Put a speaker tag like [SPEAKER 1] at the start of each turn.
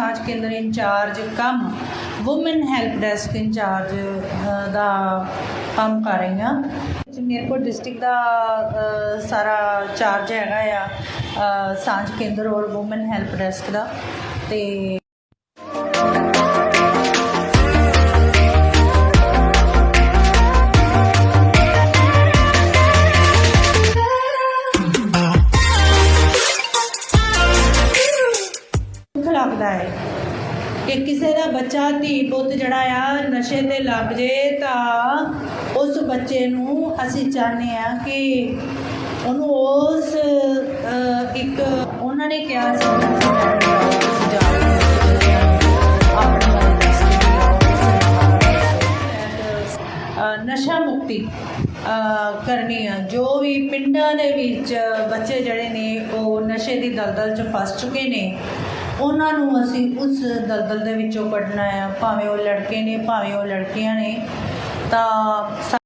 [SPEAKER 1] ਸਾਂਝ ਕੇਂਦਰ ਇੰਚਾਰਜ ਕੰਮ ਔਮਨ ਹੈਲਪ ਡੈਸਕ ਇੰਚਾਰਜ ਦਾ ਕੰਮ ਕਰ ਰਹੀ ਹਾਂ। ਮੇਰੇ ਕੋਲ ਡਿਸਟ੍ਰਿਕਟ ਦਾ ਸਾਰਾ ਚਾਰਜ ਹੈਗਾ ਆ ਸਾਂਝ ਕੇਂਦਰ ਔਰ ਔਮਨ ਹੈਲਪ ਡੈਸਕ ਦਾ। ਤੇ ਲੱਗਦਾ ਹੈ। ਕਿ ਕਿਸੇ ਦਾ ਬੱਚਾ ਧੀ ਪੁੱਤ ਜਿਹੜਾ ਆ, ਨਸ਼ੇ ਤੇ ਲੱਗ ਜੇ ਤਾਂ ਉਸ ਬੱਚੇ ਨੂੰ ਅਸੀਂ ਚਾਹੁੰਦੇ ਆ ਕਿ ਉਹਨੂੰ ਉਸ ਇੱਕ ਉਹਨਾਂ ਨੇ ਕਿਹਾ ਸੀ ਨਸ਼ਾ ਮੁਕਤੀ ਕਰਨੀ ਆ। ਜੋ ਵੀ ਪਿੰਡਾਂ ਦੇ ਵਿੱਚ ਬੱਚੇ ਜਿਹੜੇ ਨੇ, ਉਹ ਨਸ਼ੇ ਦੀ ਦਲਦਲ 'ਚ ਫਸ ਚੁੱਕੇ ਨੇ। ਉਹਨਾਂ ਨੂੰ ਅਸੀਂ ਉਸ ਦਲਦਲ ਦੇ ਵਿੱਚੋਂ ਕੱਢਣਾ ਆ ਭਾਵੇਂ ਉਹ ਲੜਕੇ ਨੇ, ਭਾਵੇਂ ਉਹ ਲੜਕੀਆਂ ਨੇ, ਤਾਂ